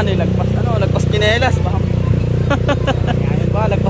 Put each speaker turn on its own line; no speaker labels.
ano, lagpas ano,
lagpas chinelas ba?
Ba,
lagpas